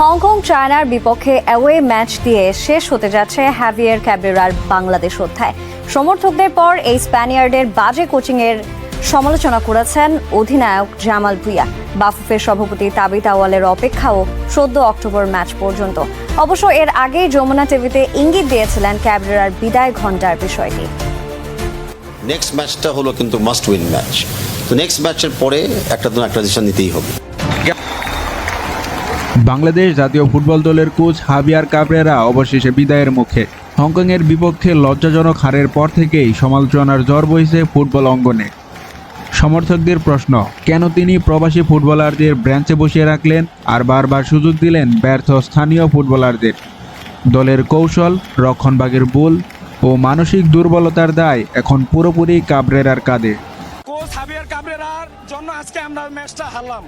Hong Kong, চায়নার বিপক্ষে away match দিয়ে শেষ হতে যাচ্ছে হ্যাভিয়ার ক্যাবেরার বাংলাদেশ অধ্যায়। সমর্থকদের পর এই স্প্যানিয়ার্ডের বাজে কোচিংয়ের সমালোচনা করেছেন অধিনায়ক জামাল ভুইয়া। বাফুফের সভাপতি তাবিত আওয়ালের অপেক্ষাও চোদ্দ অক্টোবর ম্যাচ পর্যন্ত। অবশ্য এর আগেই যমুনা টিভিতে ইঙ্গিত দিয়েছিলেন ক্যাবেরার বিদায় ঘণ্টার বিষয়টি নেক্সট ম্যাচটা হলো কিন্তু মাস্ট উইন ম্যাচ তো নেক্সট ম্যাচের পরে একটা তো একটা ডিসিশন নিতেই হবে। বাংলাদেশ জাতীয় ফুটবল দলের কোচ হাবিয়ার কাবরেরা অবশেষে বিদায়ের মুখে। হংকংয়ের বিপক্ষে লজ্জাজনক হারের পর থেকেই সমালোচনার জ্বর বইছে ফুটবল অঙ্গনে। সমর্থকদের প্রশ্ন, কেন তিনি প্রবাসী ফুটবলারদের ব্রাঞ্চে বসিয়ে রাখলেন আর বারবার সুযোগ দিলেন ব্যর্থ স্থানীয় ফুটবলারদের? দলের কৌশল, রক্ষণভাগের ভুল ও মানসিক দুর্বলতার দায় এখন পুরোপুরি কাবরেরার কাঁধে। কোচ হাবিয়ার কাবরেরার জন্য আজকে আমরা ম্যাচটা হারলাম।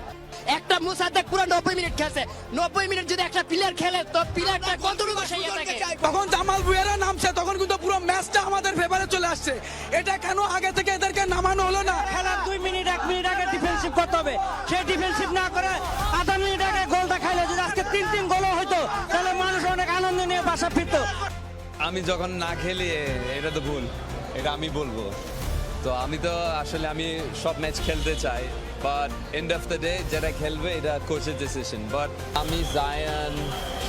একটা মুসাদ্দেক পুরো নব্বই মিনিট খেলছে। নব্বই মিনিট যদি একটা প্লেয়ার খেলে তো প্লেয়ারটা কতটুকু বসাইয়া থাকে তখন জামাল ভুয়েরা নামছে তখন কিন্তু পুরো ম্যাচটা আমাদের ফেভারে চলে আসছে। এটা কেন আগে থেকে এদেরকে নামানো হলো না? খেলার দুই মিনিট এক মিনিট আগে ডিফেন্সিভ করতে হবে। সেই ডিফেন্সিভ না করে আধা মিনিট আগে গোলটা খাইলে যদি আজকে তিন তিন গোল হইতো তাহলে মানুষ অনেক আনন্দ নিয়ে বাসা ফিরতো। আমি যখন না খেলি এটা তো ভুল। এটা আমি বলব। তো আমি তো আসলে আমি সব ম্যাচ খেলতে চাই but end of the day যেটা খেলবে এটা কোচের ডিসিশন বাট আমি জায়ান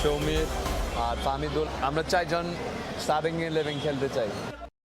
সৌমিত আর ফামিদুল আমরা চারজন স্টার্টিং ইলেভেন খেলতে চাই।